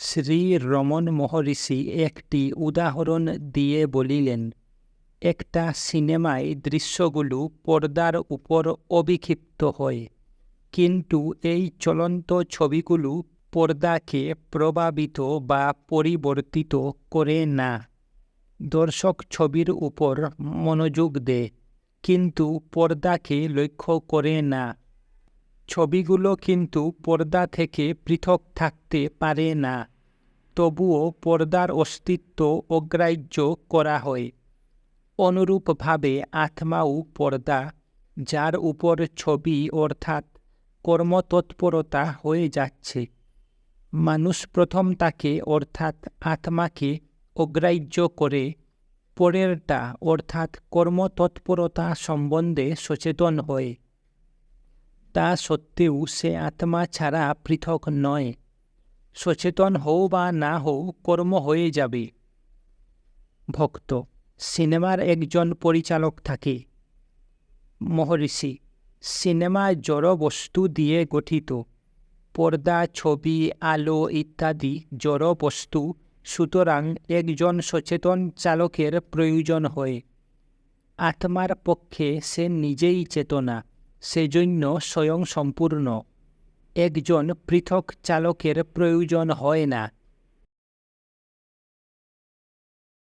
শ্রী রমন মহর্ষি একটি উদাহরণ দিয়ে বলিলেন, একটা সিনেমায় দৃশ্যগুলো পর্দার উপর অবিক্ষিপ্ত হয়, কিন্তু এই চলন্ত ছবিগুলো পর্দাকে প্রভাবিত বা পরিবর্তিত করে না। দর্শক ছবির উপর মনোযোগ দেয় কিন্তু পর্দাকে লক্ষ্য করে না। ছবিগুলো কিন্তু পর্দা থেকে পৃথক থাকতে পারে না, তবুও পর্দার অস্তিত্ব অগ্রাহ্য করা হয়। অনুরূপভাবে আত্মাও পর্দা, যার উপর ছবি অর্থাৎ কর্মতৎপরতা হয়ে যাচ্ছে। মানুষ প্রথম তাকে অর্থাৎ আত্মাকে অগ্রাহ্য করে, পরেরটা অর্থাৎ কর্মতৎপরতা সম্বন্ধে সচেতন হয়। তা সত্ত্বেও সে আত্মা ছাড়া পৃথক নয়। সচেতন হও বা না হও, কর্ম হয়ে যাবে। ভক্ত, সিনেমার একজন পরিচালক থাকে। মহর্ষি, সিনেমা জড় বস্তু দিয়ে গঠিত। পর্দা, ছবি, আলো ইত্যাদি জড় বস্তু সুতরাং একজন সচেতন চালকের প্রয়োজন হয়। আত্মার পক্ষে সে নিজেই চেতনা। সেজন্য স্বয়ংসম্পূর্ণ। একজন পৃথক চালকের প্রয়োজন হয় না।